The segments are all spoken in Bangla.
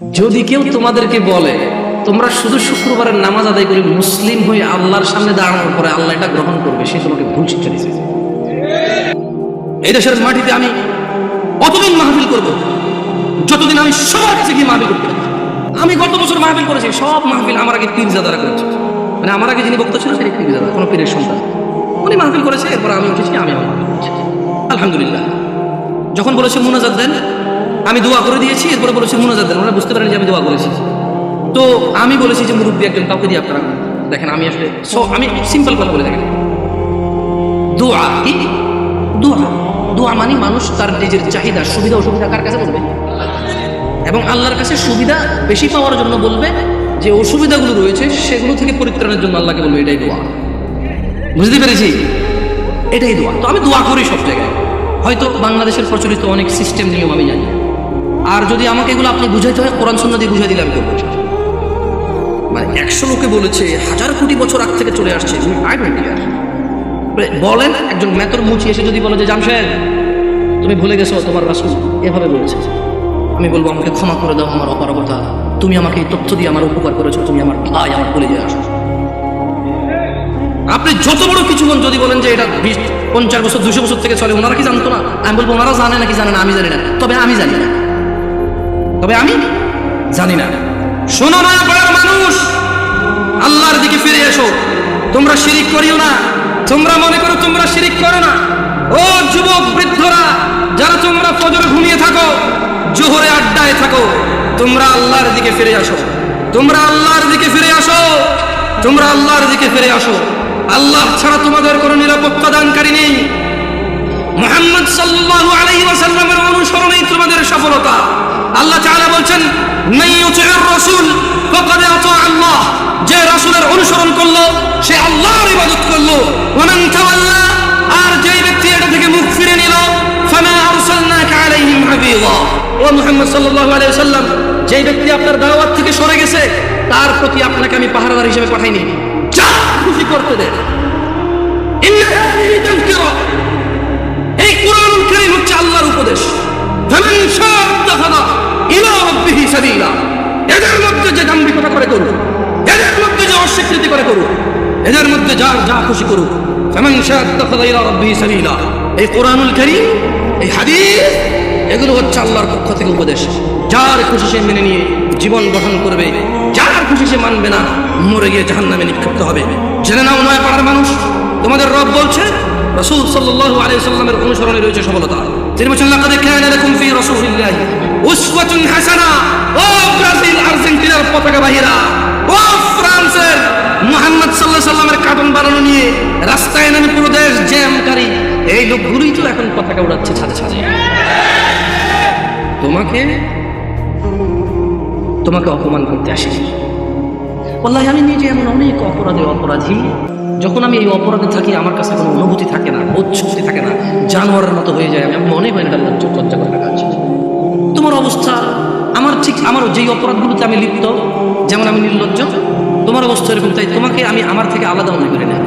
যদি কেউ তোমাদেরকে বলে, তোমরা শুধু শুক্রবারের নামাজ আদায় করে মুসলিম হয়ে আল্লাহর সামনে দাঁড়ানোর পরে আল্লাহ এটা গ্রহণ করবে, সে তোমাকে ভুল শিক্ষা দিচ্ছে এই দেশের মাটিতে আমি অতদিন মাহফিল করব? যতদিন আমি সবার কাছে গিয়ে মাহফিল করতে আমি গত বছর মাহফিল করেছি, সব মাহফিল আমার আগে পীর জাদারা করেছে। মানে আমার আগে যিনি বক্তা ছিল সেই পীর জাদা কোনো পীরের সন্তান। উনি মাহফিল করেছে, এরপর আমি উঠেছি, আমি আমার আলহামদুলিল্লাহ। যখন বলেছে মুনাজাত দেন আমি দোয়া করে দিয়েছি, এরপরে বলেছে মুনাজাত দেন। ওরা বুঝতে পারেন যে আমি দোয়া করেছি। তো আমি বলেছি যে মুরব্বী একজন কাউকে দিয়ে আপনারা দেখেন, আমি আসলে সো, আমি সিম্পল কথা বলে দেখেন। দোয়া কি? দোয়া। দোয়া মানে মানুষ তার নিজের চাহিদা, সুবিধা অসুবিধা কার কাছে বলবে? এবং আল্লাহর কাছে সুবিধা বেশি পাওয়ার জন্য বলবে যে অসুবিধাগুলো রয়েছে, সেগুলো থেকে পরিত্রাণের জন্য আল্লাহকে বলবে, এটাই দোয়া। বুঝতে পেরেছি? এটাই দোয়া। তো আমি দোয়া করি সব জায়গায়। হয়তো বাংলাদেশের প্রচলিত অনেক সিস্টেম নিয়ম আমি জানি। আর যদি আমাকে এগুলো আপনি বুঝাইতে হয়, কোরআন সন্না দিয়ে বুঝাই দিলে আমি মানে একশো লোকে বলেছে, হাজার কোটি বছর আগ থেকে চলে আসছে। কেয়ার বলেন, একজন মেতর মুচি এসে যদি বলে যে জামশেদ তুমি ভুলে গেছো তোমার রাসুল এভাবে বলেছে। আমি বলব, আমাকে ক্ষমা করে দাও আমার অপারগতা। তুমি আমাকে এই তথ্য দিয়ে আমার উপকার করেছ, তুমি আমার ভাই আমার বলে যে আসো। আপনি যত বড় কিছু বলেন যদি বলেন যে এটা বিশ, পঞ্চাশ বছর, দুশো বছর থেকে চলে, ওনারা কি জানতো না? আমি বলব, ওনারা জানে নাকি জানে না, আমি জানি না। তবে আমি জানি না। তবে আমি জানি না। শোনো না বড় মানুষ। আল্লাহর দিকে ফিরে এসো। তোমরা শিরিক করিও না। তোমরা মনে করো তোমরা শিরিক করো না। ও যুবক বৃদ্ধরা, যারা তোমরা ফজর ঘুমিয়ে থাকো, জোহরে আড্ডায় থাকো, তোমরা আল্লাহর দিকে ফিরে আসো। তোমরা আল্লাহর দিকে ফিরে আসো। তোমরা আল্লাহর দিকে ফিরে আসো। আল্লাহ ছাড়া তোমাদের কোনো নিরাপত্তা দানকারী নেই। মোহাম্মদ সাল্লাল্লাহু ওয়াসাল্লামের অনুসরণেই তোমাদের সফলতা। আল্লাহ তাআলা বলছেন যে রাসূলের অনুসরণ করল, সে আল্লাহর ইবাদত করল। আর যেই ব্যক্তি এটা থেকে মুখ ফিরে নিল ওয়াসাল্লাম ব্যক্তি আপনার দাওয়াত থেকে সরে গেছে, তার প্রতি আপনাকে আমি পাহারাদার হিসেবে পাঠাইনি। যা খুশি করতে দেন খুশি করুক। এই কোরআনুল কারীম, এই হাদিস, এগুলো হচ্ছে আল্লাহর পক্ষ থেকে উপদেশ। যার খুশি সে মেনে নিয়ে জীবন গঠন করবে। যার খুশি সে মানবে না, মরে গিয়ে জাহান নামে নিক্ষিপ্ত হবে। জেনে নাও নয় পাড়ার মানুষ, তোমাদের রব বলছে, রাসূল সাল্লাল্লাহু আলাইহি সাল্লামের অনুসরণে রয়েছে সফলতা। তিনি বলেছেন, লাকাদ কানা লাকুম ফি রাসূলিল্লাহি উসওয়াতুন হাসানা। ও ব্রাজিল আর্জেন্টিনার পতাকা বাহিরা ও ফ্রান্সের মুহাম্মদ আলাইহি সাল্লামের কার্টুন বানানো নিয়ে রাস্তায় নামে পুরো দেশ জ্যামকারী। এই লোকগুলোই তো এখন পতাকা উড়াচ্ছে ছাদে ছাদে। তোমাকে তোমাকে অপমান করতে আসেনি। বললাই আমি নিজে এমন অনেক অপরাধে অপরাধী। যখন আমি এই অপরাধে থাকি, আমার কাছে কোনো অনুভূতি থাকে না, বোধ শক্তি থাকে না। জানোয়ারের মতো হয়ে যায়, আমি মনে হয় না লজ্জা করে কাজ তোমার অবস্থা, আমার ঠিক, আমার যেই অপরাধগুলোতে আমি লিপ্ত যেমন আমি নির্লজ্জ, তোমার অবস্থা এরকম, তাই তোমাকে আমি আমার থেকে আলাদা মনে করি না।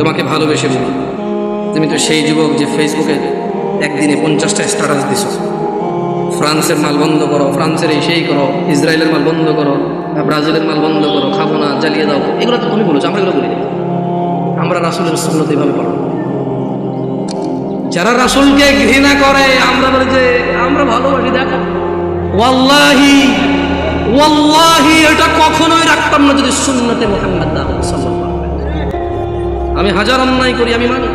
তোমাকে ভালোবেসে বলি, তুমি তো সেই যুবক যে ফেসবুকে একদিনে পঞ্চাশটা স্ট্যাটাস দিছো। ফ্রান্সের মাল বন্ধ করো, ফ্রান্সের এই সেই করো, ইসরায়েলের মাল বন্ধ করো ব্রাজিলের মাল বন্ধ করো, খাব না, জ্বালিয়ে দাও। এগুলো তো তুমি বলেছ, আমরা এগুলো বলি আমরা রাসুলের সুন্নত এইভাবে পড়ো যারা রাসুলকে ঘৃণা করে, আমরা বলি যে, আমরা ভালোবাসি, দেখো। এটা কখনোই রাখতাম না যদি সুন্নতে মোহাম্মদ। আমি হাজার অন্যায় করি, আমি মানি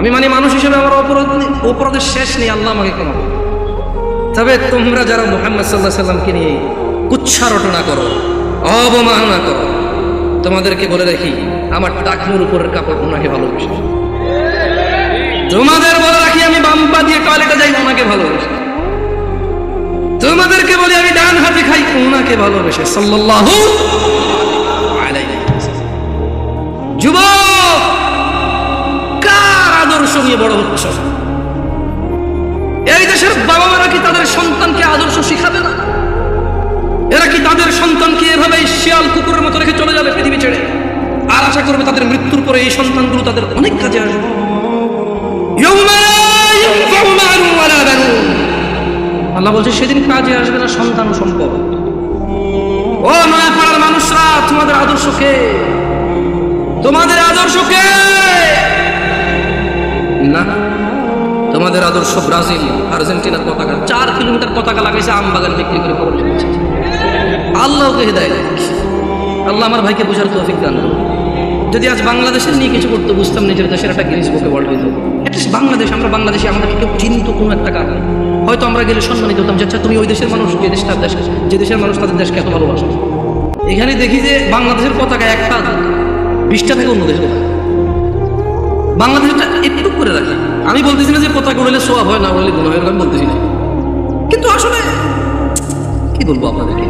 আমি মানি মানুষ হিসেবে আমার অপরাধ অপরাধের শেষ নেই, আল্লাহ আমাকে করুন। তবে তোমরা যারা মোহাম্মদ সাল্লাহ সাল্লামকে নিয়ে কুচ্ছা রটনা করো, অবমাননা করো, তোমাদেরকে বলে রাখি, আমার টাকনুর উপরের কাপড় ওনাকে ভালোবাসি তোমাদের বলে রাখি, আমি বাম্পা দিয়ে টয়লেটে যাই, ওনাকে ভালোবাসি তোমাদেরকে বলি, আমি ডান হাতে খাই ওনাকে ভালোবেসে। সাল্লাল্লাহু যুবক, কার আদর্শ নিয়ে বড় হচ্ছ? এই দেশের বাবা মারা কি তাদের সন্তানকে আদর্শ শিখাবে না? এরা কি তাদের সন্তানকে এভাবে শিয়াল কুকুরের মতো রেখে চলে যাবে পৃথিবী ছেড়ে? আর আশা করবে তাদের মৃত্যুর পরে এই সন্তানগুলো তাদের অনেক কাজে আসবে। আল্লাহ বলছে, সেদিন কাজে আসবে না সন্তান সম্পদ। ও নয়া পাড়ার মানুষরা, তোমাদের আদর্শকে তোমাদের আদর্শকে না, তোমাদের আদর্শ ব্রাজিল, আর্জেন্টিনার পতাকা। চার কিলোমিটার পতাকা লাগাইছে, আম বাগান বিক্রি করে খবর লিখেছে। আল্লাহকে হৃদায় আল্লাহ আমার ভাইকে বোঝার দান করুন। যদি আজ বাংলাদেশের নিয়ে কিছু করতে বুঝতাম নিজের দেশের একটা গিনিস বুকে ওয়ার্ল্ড বাংলাদেশ, আমরা বাংলাদেশে আমাদের কেউ চিন্ত কোনো একটা কারণ। হয়তো আমরা গেলে সম্মানিত হতাম। যে আচ্ছা তুমি ওই দেশের মানুষ যে দেশটার দেশ যে দেশের মানুষ তাদের দেশকে এত ভালোবাসে। এখানে দেখি যে বাংলাদেশের পতাকা একটা বিশটা থেকে অন্য দেশের বাংলাদেশটা একটু করে রাখে। আমি বলতেছি না যে পতাকা উড়লে সোয়াব হয়, না উড়লে গুণ হয়, এরকম বলতেছি না। কিন্তু আসলে, কি বলব আপনাদেরকে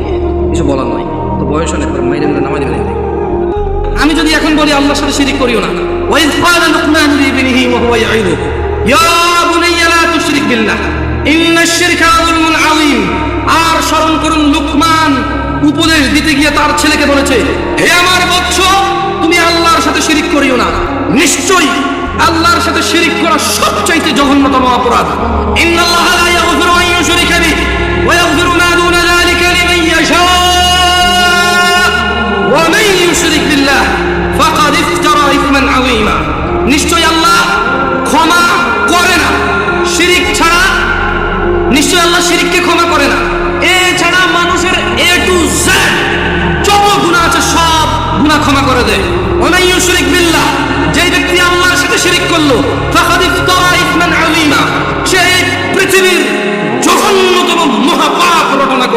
কিছু বলার নয় তো বয়স অনেক মাইরে মেরে নামাজ মেরে আমি যদি এখন বলি আল্লাহর সাথে শিরিক করিও না। ওয়াইজ ক্বালা লুকমান লিবনিহি ওয়া হুয়া ইয়াইদুহু ইয়া বুনাইয়া লা তুশরিক বিল্লাহ। আর স্মরণ করুন লুকমান উপদেশ দিতে গিয়ে তার ছেলেকে বলেছে, হে আমার বৎস, তুমি আল্লাহর সাথে শিরিক করিও না। নিশ্চয়ই আল্লাহর সাথে শিরিক করা সবচাইতে জঘন্যতম অপরাধ। ইন্নাল্লাহা লা ইয়াগফিরু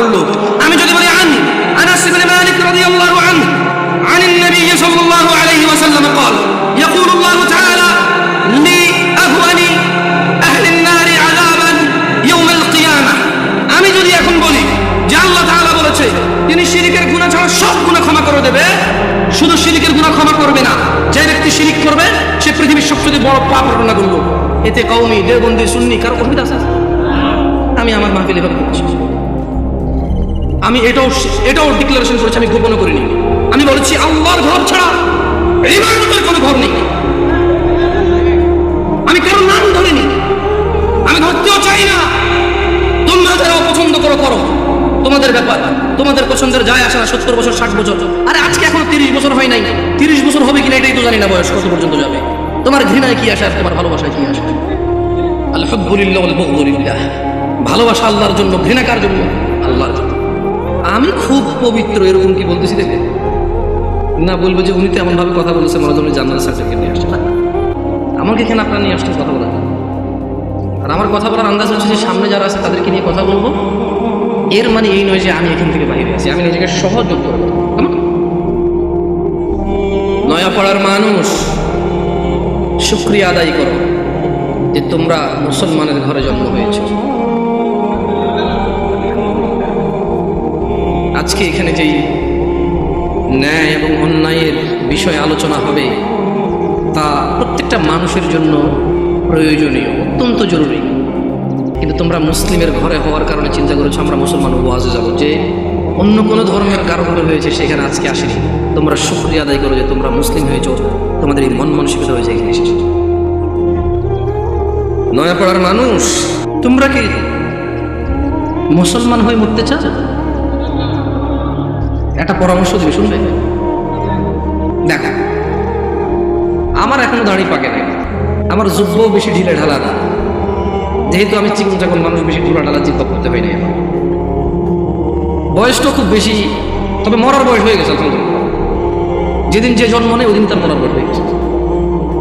করলো আমি যদি বলি আন আনাস ইবনে মালিক রাদিয়াল্লাহু আনহু عن النبي صلى الله عليه وسلم قال يقول الله تعالى لأهون أهل النار عذابا يوم القيامة আমি যদি এখন বলি যে আল্লাহ তাআলা বলেছে তিনি শিরিকের গুনাহ ছাড়া সব গুনাহ ক্ষমা করে দেবে শুধু শিরিকের গুনাহ ক্ষমা করবে না যে ব্যক্তি শিরিক করবে সে পৃথিবীর সবচেয়ে বড় পাপ রটনা করলো এতে কওমি দেবন্দি সুন্নি কারো অসুবিধা আছে আমি আমার মাহফিল এভাবে করছি আমি এটাও এটাও ডিক্লারেশন করেছি, আমি গোপন করিনি। আমি বলেছি, আল্লাহর ঘর ছাড়া কোনো ঘর নেই। আমি কারও নাম ধরিনি। আমি ধরতেও চাই না। তোমরা যারা অপছন্দ করো করো। তোমাদের ব্যাপার, তোমাদের পছন্দের যায় আসে সত্তর বছর, ষাট বছর। আরে আজকে এখনও তিরিশ বছর হয় নাই। তিরিশ বছর হবে কিনা এটাই তো জানি না বয়স কত পর্যন্ত যাবে। তোমার ঘৃণায় কি আসে আর তোমার ভালোবাসায় কি আসে? আলহামদুলিল্লাহ ভালোবাসা আল্লাহর জন্য, ঘৃণা কার জন্য? আল্লাহর জন্য। আমি খুব পবিত্র, এরকম কি বলতেছি দেখে? না বলব যে উনি তো এমন ভাবে কথা বলেছে মনে হয় জান্নাত সার্টিফিকেট নিয়ে আসছে। আমাকে এখানে আপনার নিয়ে আসছেন কথা বলার আর আমার কথা বলার আন্দাজ হচ্ছে যে সামনে যারা আছে তাদেরকে নিয়ে কথা বলব। এর মানে এই নয় যে আমি এখান থেকে বাইরে আছি, আমি নিজেকে সহযোগ করব কেমন? নয়াপাড়ার মানুষ, শুক্রিয়া আদায় করো যে তোমরা মুসলমানের ঘরে জন্ম হয়েছ। আজকে এখানে যেই ন্যায় এবং অন্যায়ের বিষয়ে আলোচনা হবে, তা প্রত্যেকটা মানুষের জন্য প্রয়োজনীয়, অত্যন্ত জরুরি। কিন্তু তোমরা মুসলিমের ঘরে হওয়ার কারণে চিন্তা করেছ, আমরা মুসলমান ওয়াজে যাব। যে অন্য কোনো ধর্মের কারও ঘরে হয়েছে, সেখানে আজকে আসেনি। তোমরা শুক্রিয়া আদায় করো যে তোমরা মুসলিম হয়েছো, তোমাদের এই মন মানসিকতা হয়েছে এখানে এসেছে। নয়াপাড়ার মানুষ, তোমরা কি মুসলমান হয়ে মরতে চাও? একটা পরামর্শ দিবে, শুনবে? দেখো, আমার এখনও দাড়ি পাকে নাই। আমার যুব্য বেশি ঢিলে ঢালা না। যেহেতু আমি চিকন চাকন মানুষ, বেশি ঢুলা ঢালা চিন্তা করতে হয় না বয়সটা খুব বেশি, তবে মরার বয়স হয়ে গেছে, আলহামদুলিল্লাহ। যেদিন যে জন্ম নেই ওদিন তার মরার বয়স হয়ে গেছে।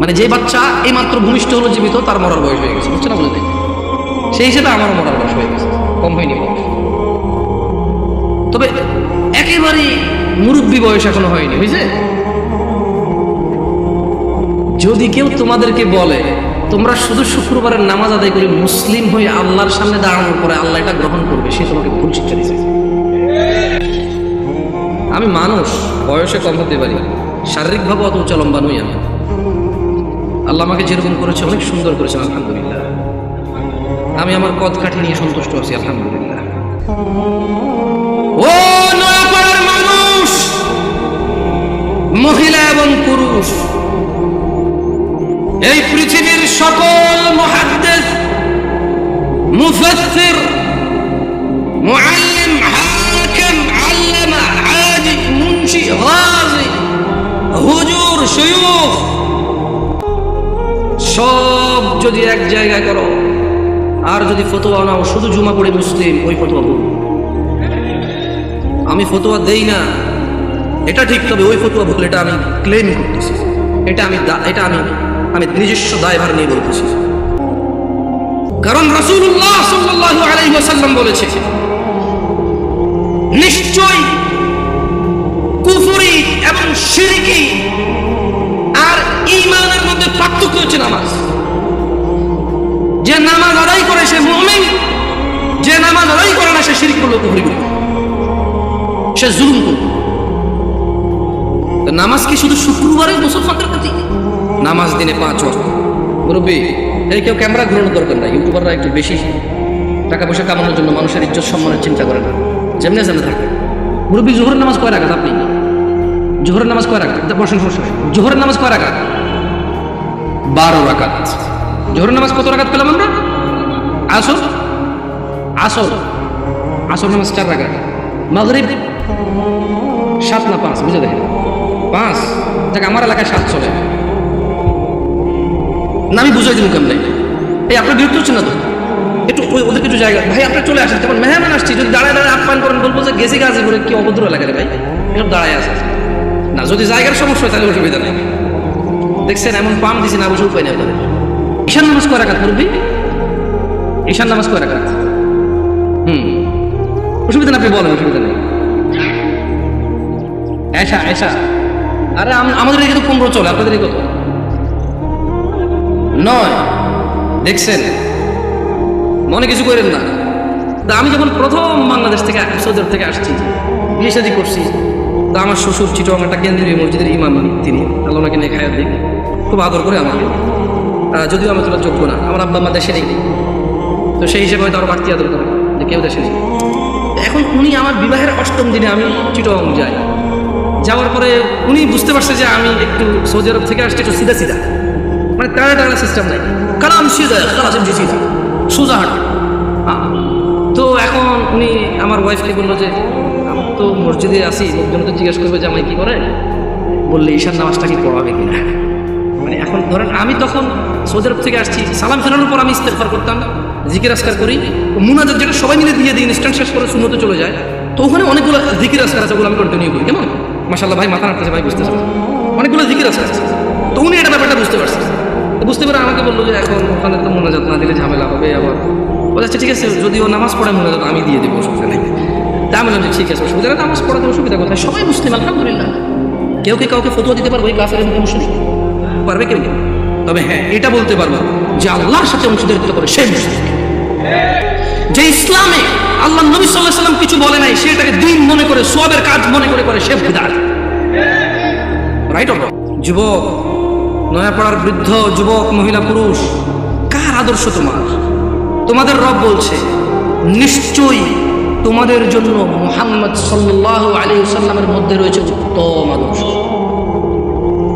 মানে যে বাচ্চা এই মাত্র ভূমিষ্ঠ হলো জীবিত, তার মরার বয়স হয়ে গেছে, বুঝছে না বলে সেই হিসেবে আমারও মরার বয়স হয়ে গেছে, কম হয়নি বয়স। তবে একেবারেই মুরব্বী বয়স এখনও হয়নি বুঝছে যদি কেউ তোমাদেরকে বলে, তোমরা শুধু শুক্রবারের নামাজ আদায় করে মুসলিম হয়ে আল্লাহর সামনে দাঁড়ানোর পরে আল্লাহ এটা গ্রহণ করবে, সে তোমাকে ভুল শিক্ষা দিচ্ছে আমি মানুষ, বয়সে কম হতে পারি, শারীরিকভাবে অত উচ্চ লম্বা নই আমি। আল্লাহ আমাকে যেরকম করেছে, অনেক সুন্দর করেছে, আলহামদুলিল্লাহ। আমি আমার কদ কাঠি নিয়ে সন্তুষ্ট আছি, আলহামদুলিল্লাহ। মহিলা এবং পুরুষ। এই পৃথিবীর সকল মহাদ্দেশ মুফাসসির, মুআল্লিম, হাকিম, আল্লামা, হাজি, মুন্সি গাজী হুজুর শয়ুখ সব যদি এক জায়গায় করো, আর যদি ফতোয়া নাও, শুধু জুমা পড়ে মুসলিম, ওই ফতোয়া ভুল আমি ফতোয়া দেই না। এটা ঠিক, তবে ওই ফতোয়া ভুল, এটা আমি ক্লেম করতেছি। এটা আমি এটা আমি আমি নিজস্ব দায়ভার নিয়ে বলতেছি। কারণ রাসূলুল্লাহ সাল্লাল্লাহু বলেছে, নিশ্চয়ই কুফরি এবং শিরকি আর ঈমানের মধ্যে পার্থক্য হচ্ছে নামাজ। যে নামাজ আদায় করে সে মুমিন, যে নামাজ আদায় করে না, সে শিরিক করল কুফরি সে জুলুম করল তো নামাজ কি শুধু শুক্রবারে মুসলমানদের প্রতি? নামাজ দিনে পাঁচ ওয়াক্ত। মুরব্বী, এই কেউ ক্যামেরা ঘুরানোর দরকার নাই, ইউটিউবাররা একটু বেশি টাকা পয়সা কামানোর জন্য মানুষের ইজ্জত সম্মানের চিন্তা করে না। যেমনি যেমনি থাকে। মুরব্বী, জোহরের নামাজ কয় রাখাত আপনি? জোহরের নামাজ কয় রাখাত বসেন বসেন। জোহরের নামাজ কয় রাখাত বারো রাকাত। জোহরের নামাজ কত রাখাত পেলাম আমরা? আসর? আসর। আসর নামাজ চার রাকাত। মাগরিব? সাত না পাঁচ, বুঝে দেখেন। পাঁচ দেখ আমার এলাকায় সাত চলে। না, আমি বুঝাই দিব কেমন? এই, আপনার বিরক্ত হচ্ছে না তো? একটু ওদের কিছু জায়গা ভাই, আপনার চলে আসেন তখন মেহমান আসছি, যদি দাঁড়ায় দাঁড়ায় আপ্যায়ন করেন, বলব যে গেছি গাছে করে কি অভদ্র এলাকা রে ভাই? এখন দাঁড়ায় আছে। না, যদি জায়গার সমস্যা হয়, তাহলে অসুবিধা নেই। দেখছেন, এমন পাম দিছি, না বসে উপায় নেই আপনাদের। ঈশান নামাজ কয় রাখাত মুরব্বী? ঈশান নামাজ কয় রাখাত হুম। অসুবিধা না আপনি বলেন, অসুবিধা নেই। এসা এসা আরে আম- আমাদের এদিকে তো পনেরো চলে, আপনাদের কত? নয়। দেখছেন? মনে কিছু করেন না। তা আমি যখন প্রথম বাংলাদেশ থেকে সৌদি থেকে আসছি, বিয়ে শাদি করছি, তা আমার শ্বশুর চিটং একটা কেন্দ্রীয় মসজিদের ইমাম তিনি। আল্লাহ নিয়ে খায়াত দিই খুব আদর করে আমাকে। যদিও আমি তোলা যোগ্য না, আমার আব্বা মা দেশে নেই। তো সেই হিসেবে হয়তো আরও বাড়তি আদর করে, যে কেউ দেশে নেই। এখন উনি আমার বিবাহের অষ্টম দিনে আমি চিটং যাই। যাওয়ার পরে উনি বুঝতে পারছে যে আমি একটু সৌদি আরব থেকে আসছি, একটু সিধা সিধা। মানে টানা টানা সিস্টেম নাই। কালাম সিধা, কালাম সোজা হাঁটা। তো এখন উনি আমার ওয়াইফকে বলল যে, আমি তো মসজিদে আসি লোকজন তো জিজ্ঞেস করবে যে আমায় কী করে? বললে, ঈশান নামাজটা কি পড়াবে কিনা? মানে এখন ধরেন আমি তখন সৌদি আরব থেকে আসছি, সালাম ফেরানোর পর আমি ইস্তেফার করতাম, জিকির আসকার করি। মুনাজাত যেটা সবাই মিলে দিয়ে দিই ইনস্ট্যান্ট শেষ করে শূন্যতে চলে যায়। তো ওখানে অনেকগুলো জিকির আসকার আছে, ওগুলো আমি কন্টিনিউ করি। কেমন? মাসাল্লাহ ভাই মাথা নাড়তেছে, ভাই বুঝতেছে অনেকগুলো জিকির আছে। তো উনি এটা ব্যাপারটা বুঝতে পারছে। বুঝতে পারে আমাকে বলল যে, এখন ওখানে তো মোনাজাত না দিলে ঝামেলা হবে, আবার বলে আচ্ছা ঠিক আছে যদি ও নামাজ পড়ে মোনাজাত আমি দিয়ে দেবো, অসুবিধা নেই। তা আমি বললাম ঠিক আছে, অসুবিধা নামাজ পড়াতে অসুবিধা কোথায়? সবাই মুসলিম, আলহামদুলিল্লাহ। কেউ কি কাউকে ফতুয়া দিতে পারবে ওই ক্লাসের মুসলিম? পারবে কেউ তবে হ্যাঁ এটা বলতে পারব যে আল্লাহর সাথে অংশীদারিত্ব করে সে মুসলিম যে ইসলামে আল্লাহ নবী সাল্লাহ সাল্লাম কিছু বলে নাই সেটাকে দিন মনে করে সবের কাজ মনে করে করে সে বিদার রাইট যুবক, নয়াপাড়ার বৃদ্ধ, যুবক, মহিলা, পুরুষ, কার আদর্শ তোমার? তোমাদের রব বলছে, নিশ্চয়ই তোমাদের জন্য মুহাম্মদ সাল্লাহ আলী সাল্লামের মধ্যে রয়েছে উত্তম আদর্শ।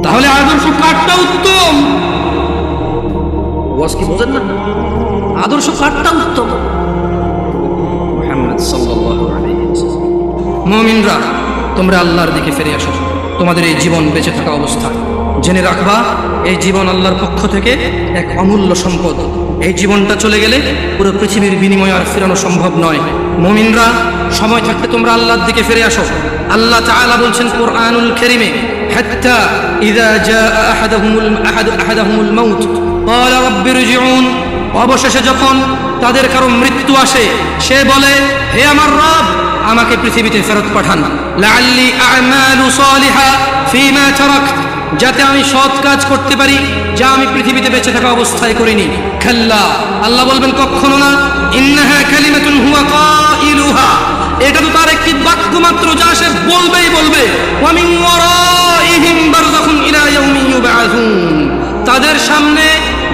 তাহলে আদর্শ কারটা উত্তম? কি বোঝেন না? আদর্শ কারটা উত্তম? মোহাম্মদ তোমরা আল্লাহর দিকে ফিরে আসো। তোমাদের এই জীবন বেঁচে থাকা অবস্থা। জেনে রাখবা, এই জীবন আল্লাহর পক্ষ থেকে এক অমূল্য সম্পদ। এই জীবনটা চলে গেলে পুরো পৃথিবীর বিনিময় আর ফেরানো সম্ভব নয়। মমিনরা, সময় থাকতে তোমরা আল্লাহর দিকে ফিরে আসো। আল্লাহ তাআলা বলছেন কোরআনুল খেরিমে অবশেষে যখন তাদের কারও মৃত্যু আসে, সে বলে, হে আমার রব, আমাকে পৃথিবীতে ফেরত পাঠান। যাতে আমি সৎ কাজ করতে পারি, যা আমি পৃথিবীতে বেঁচে থাকা অবস্থায় করিনি। খাল্লা, আল্লাহ বলবেন, কখনো না। ইন্নাহা হুয়া এটা তো তার একটি বাক্য মাত্র যা সে বলবেই বলবে। তাদের সামনে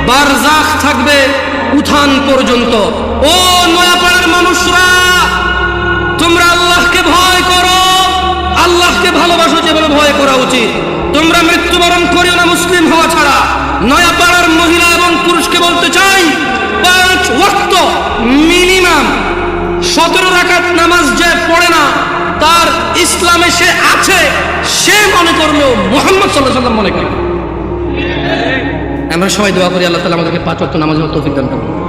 বারজাখ থাকবে উত্থান পর্যন্ত। ও নয়াপাড়ার মানুষরা, তোমরা আল্লাহকে ভয় করো। আল্লাহকে ভালোবাসো যেভাবে ভয় করা উচিত। তোমরা মৃত্যুবরণ করিও না মুসলিম হওয়া ছাড়া। নয়াপাড়ার মহিলা এবং পুরুষকে বলতে চাই, পাঁচ ওয়াক্ত মিনিমাম সতেরো রাখাত নামাজ যে পড়ে না, তার ইসলামে সে আছে, সে মনে করল মোহাম্মদ সাল্লাহ সাল্লাম মনে করে আমরা সবাই দোয়া করি আল্লাহ তালা আমাদেরকে পাঁচ অক্ট নামাজ তৌফিক দান করুন।